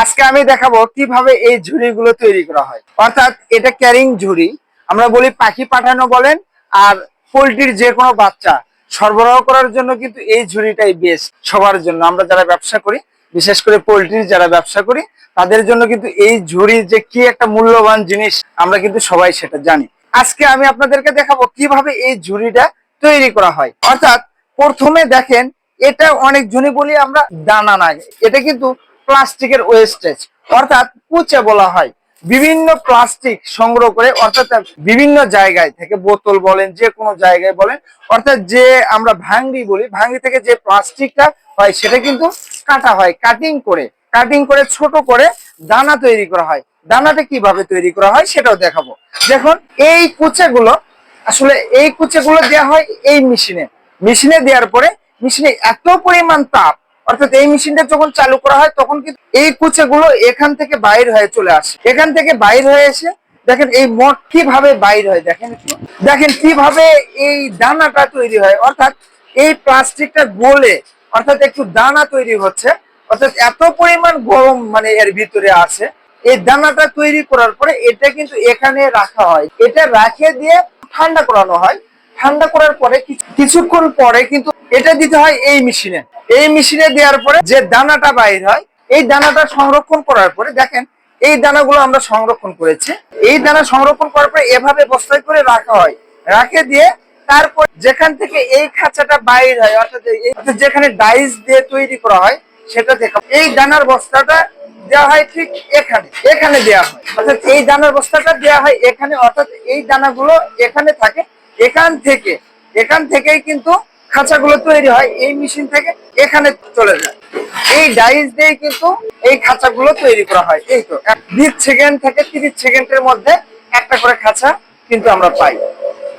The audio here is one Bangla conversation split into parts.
আজকে আমি দেখাবো কীভাবে এই ঝুড়িগুলো তৈরি করা হয়। অর্থাৎ এটা ক্যারিং ঝুড়ি। আমরা বলি পাখি পাঠানো বলেন, আর পোলট্রির যে কোনো বাচ্চা সরবরাহ করার জন্য কিন্তু এই ঝুড়িটাই বেস্ট সবার জন্য। আমরা যারা ব্যবসা করি, বিশেষ করে পোলট্রির যারা ব্যবসা করি, তাদের জন্য কিন্তু এই ঝুড়ি যে কি একটা মূল্যবান জিনিস, আমরা কিন্তু সবাই সেটা জানি। আজকে আমি আপনাদেরকে দেখাবো কীভাবে এই ঝুড়িটা তৈরি করা হয়। অর্থাৎ প্রথমে দেখেন, এটা অনেক জনে বলি আমরা দানা নাই। এটা কিন্তু প্লাস্টিকের ওয়েস্টেজ, অর্থাৎ কুচে বলা হয়। বিভিন্ন প্লাস্টিক সংগ্রহ করে, অর্থাৎ বিভিন্ন জায়গায় থেকে বোতল বলেন, যে কোনো জায়গায় বলেন, অর্থাৎ যে আমরা ভাঙ্গি বলি, ভাঙ্গি থেকে যে প্লাস্টিকটা হয়, সেটা কিন্তু কাটা হয় কাটিং করে। কাটিং করে, ছোট করে দানা তৈরি করা হয়। দানাটা কীভাবে তৈরি করা হয়, সেটাও দেখাবো। দেখুন, এই কুচেগুলো, আসলে এই কুচেগুলো দেওয়া হয় এই মেশিনে। মেশিনে দেওয়ার পরে, মেশিনে এত পরিমাণ তাপ অর্থাৎ এই মেশিনটা যখন চালু করা হয়, তখন কিন্তু এই কুচেগুলো এখান থেকে বাইর হয়ে চলে আসে। এখান থেকে বাইর হয়ে এসে দেখেন এই মঠ কীভাবে বাইর হয়, দেখেন একটু। দেখেন কীভাবে এই দানাটা তৈরি হয়। অর্থাৎ এই প্লাস্টিকটা গলে, অর্থাৎ একটু দানা তৈরি হচ্ছে, অর্থাৎ এত পরিমাণ গরম মানে এর ভিতরে আছে। এই দানাটা তৈরি করার পরে এটা কিন্তু এখানে রাখা হয়। এটা রাখে দিয়ে ঠান্ডা করানো হয়। ঠান্ডা করার পরে কিছু- কিছুক্ষণ পরে কিন্তু এটা দিতে হয় এই মেশিনে। এই মেশিনে দেওয়ার পরে যে দানাটা বাইর হয়, এই দানাটা সংরক্ষণ করার পরে দেখেন, এই দানাগুলো আমরা সংরক্ষণ করেছি। এই দানা সংরক্ষণ করার পরে এভাবে বস্তায় করে রাখা হয়। রাখে দিয়ে তারপর যেখান থেকে এই খাঁচাটা বাইর হয়, অর্থাৎ যেখানে ডাইস দিয়ে তৈরি করা হয়, সেটা দেখা এই দানার বস্তাটা দেওয়া হয় ঠিক এখানে। এখানে দেওয়া হয়। অর্থাৎ এই দানার বস্তাটা দেওয়া হয় এখানে, অর্থাৎ এই দানাগুলো এখানে থাকে। এখান থেকে এখান থেকেই কিন্তু খাঁচাগুলো তৈরি হয় এই মেশিন থেকে এখানে চলে যায়। এই ডাইস দিয়ে কিন্তু এই খাঁচাগুলো তৈরি করা হয়। এই তো বিশ সেকেন্ড থেকে তিরিশ সেকেন্ডের মধ্যে একটা করে খাঁচা কিন্তু আমরা পাই।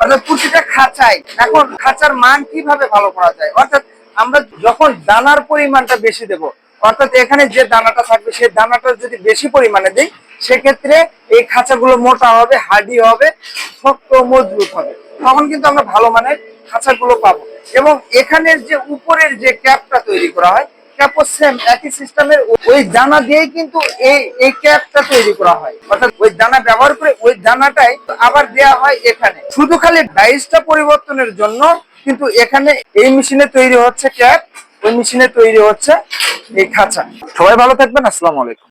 অর্থাৎ প্রতিটা খাঁচাই, এখন খাঁচার মান কীভাবে ভালো করা যায়? অর্থাৎ আমরা যখন দানার পরিমাণটা বেশি দেব, অর্থাৎ এখানে যে দানাটা থাকবে, সেই দানাটা যদি বেশি পরিমাণে দিই সেক্ষেত্রে এই খাঁচাগুলো মোটা হবে, হার্ডি হবে, শক্ত মজবুত হবে। তখন কিন্তু আমরা ভালো মানের খাঁচাগুলো পাবো। এবং এখানের যে উপরের যে ক্যাপটা তৈরি করা হয় ক্যাপও সেম একই সিস্টেমের ওই দানা দিয়েই কিন্তু এই এই ক্যাপটা তৈরি করা হয়। অর্থাৎ ওই দানা ব্যবহার করে ওই দানাটাই আবার দেয়া হয় এখানে। শুধু খালি ডাইসটা পরিবর্তনের জন্য কিন্তু এখানে এই মেশিনে তৈরি হচ্ছে ক্যাপ, ওই মেশিনে তৈরি হচ্ছে এই খাঁচা। সবাই ভালো থাকবেন, আসসালামু আলাইকুম।